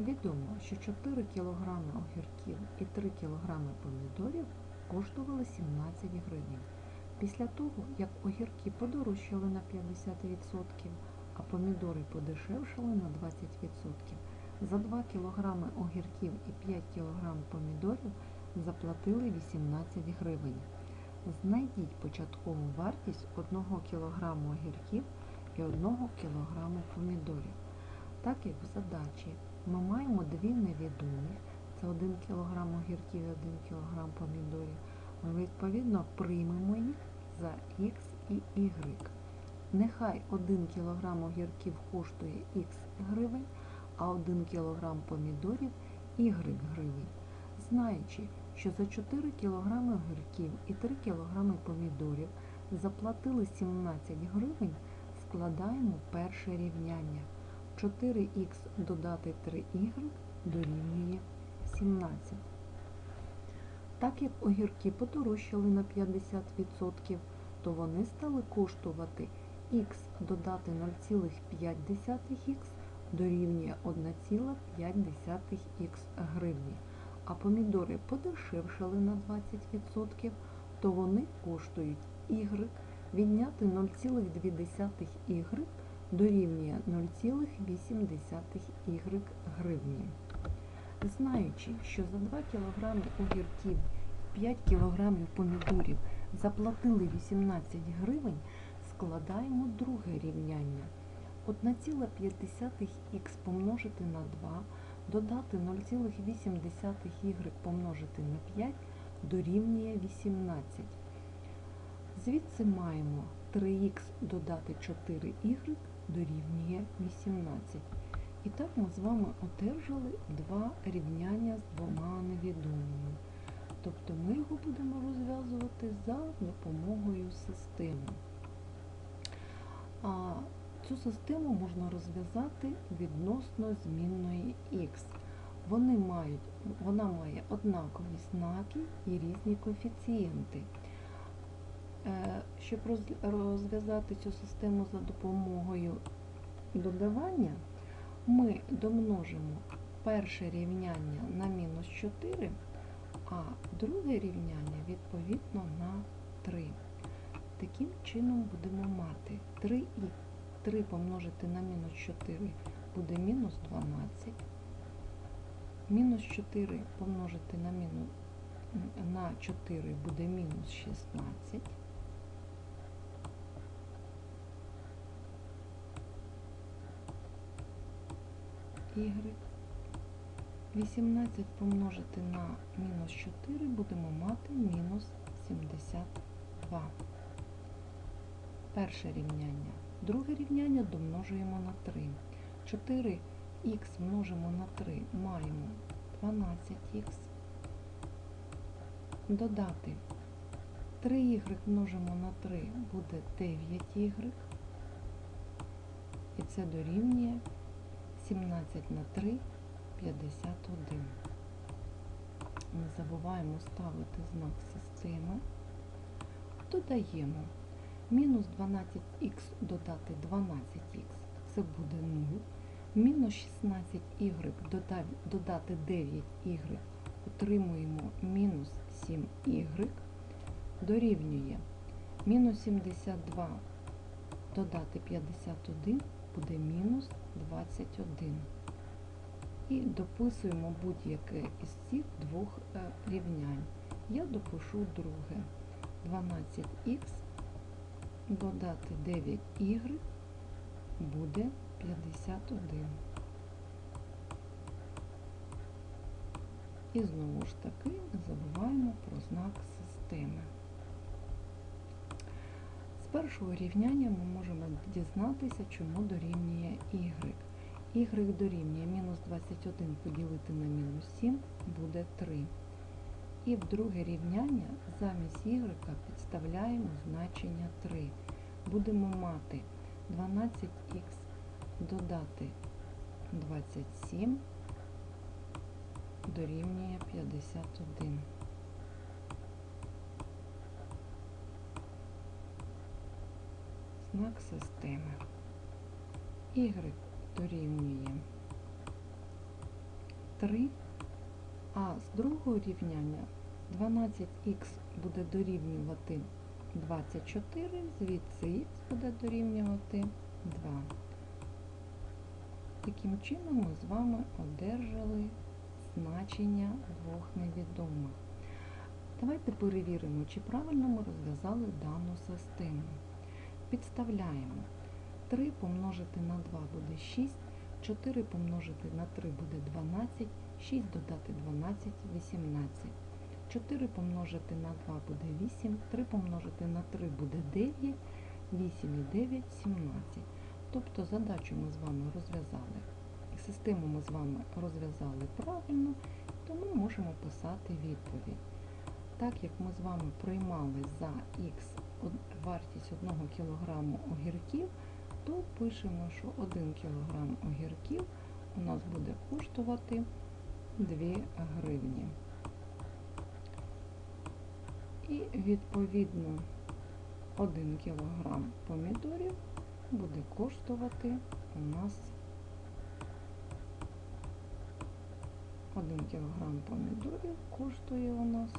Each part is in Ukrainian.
Відомо, що 4 кг огірків і 3 кг помідорів коштували 17 гривень. Після того, як огірки подорожчали на 50%, а помідори подешевшали на 20%, за 2 кг огірків і 5 кг помідорів заплатили 18 гривень. Знайдіть початкову вартість 1 кг огірків і 1 кг помідорів. Так як в задачі ми маємо дві невідомі, це 1 кг огірків і 1 кг помідорів, ми відповідно приймемо їх за Х і Y. Нехай 1 кг огірків коштує Х гривень, а 1 кг помідорів Y гривень. Знаючи, що за 4 кг огірків і 3 кг помідорів заплатили 17 гривень, складаємо перше рівняння. 4х додати 3y дорівнює 17. Так як огірки подорожчали на 50%, то вони стали коштувати х додати 0,5х дорівнює 1,5х гривні. А помідори подешевшали на 20%, то вони коштують y відняти 0,2y дорівнює 0,8 гривні. Знаючи, що за 2 кг огірків 5 кг помідорів заплатили 18 гривень, складаємо друге рівняння. 1,5х помножити на 2, додати 0,8y помножити на 5 дорівнює 18. Звідси маємо 3х додати 4y дорівнює 18. І так ми з вами одержали два рівняння з двома невідомими. Тобто ми його будемо розв'язувати за допомогою системи. А цю систему можна розв'язати відносно змінної х. Вони мають, вона має однакові знаки і різні коефіцієнти. Е, Щоб розв'язати цю систему за допомогою додавання, ми домножимо перше рівняння на мінус 4, а друге рівняння відповідно на 3. Таким чином будемо мати 3 і 3 помножити на мінус 4 буде мінус 12. Мінус 4 помножити на мінус на 4 буде мінус 16. Y. 18 помножити на мінус 4 будемо мати мінус 72. Перше рівняння. Друге рівняння домножуємо на 3. 4х множимо на 3 маємо 12х. Додати 3y множимо на 3 буде 9y. І це дорівнює 17 на 3 51. Не забуваємо ставити знак системи. Додаємо мінус 12х додати 12х, це буде 0. Мінус 16y додати 9y, отримуємо мінус 7y, дорівнює мінус 72 додати 51 буде мінус 21. І дописуємо будь-яке із цих двох рівнянь. Я допишу друге. 12х додати 9y буде 51. І знову ж таки не забуваємо про знак системи. З першого рівняння ми можемо дізнатися, чому дорівнює y. y дорівнює мінус 21 поділити на мінус 7 буде 3. І в друге рівняння замість y підставляємо значення 3. Будемо мати 12х додати 27 дорівнює 51. Знак системи. Y дорівнює 3, а з другого рівняння 12х буде дорівнювати 24, звідси х буде дорівнювати 2. Таким чином ми з вами одержали значення двох невідомих. Давайте перевіримо, чи правильно ми розв'язали дану систему. Підставляємо 3 помножити на 2 буде 6, 4 помножити на 3 буде 12, 6 додати 12 18. 4 помножити на 2 буде 8, 3 помножити на 3 буде 9, 8 і 9 17. Тобто задачу ми з вами розв'язали. Систему ми з вами розв'язали правильно, тому можемо писати відповідь. Так як ми з вами приймали за х вартість 1 кг огірків, то пишемо, що 1 кг огірків у нас буде коштувати 2 гривні. І відповідно 1 кг помідорів буде коштувати у нас 1 кг помідорів коштує у нас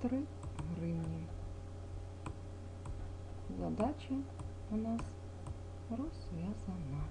3 гривні. Задача у нас розв'язана.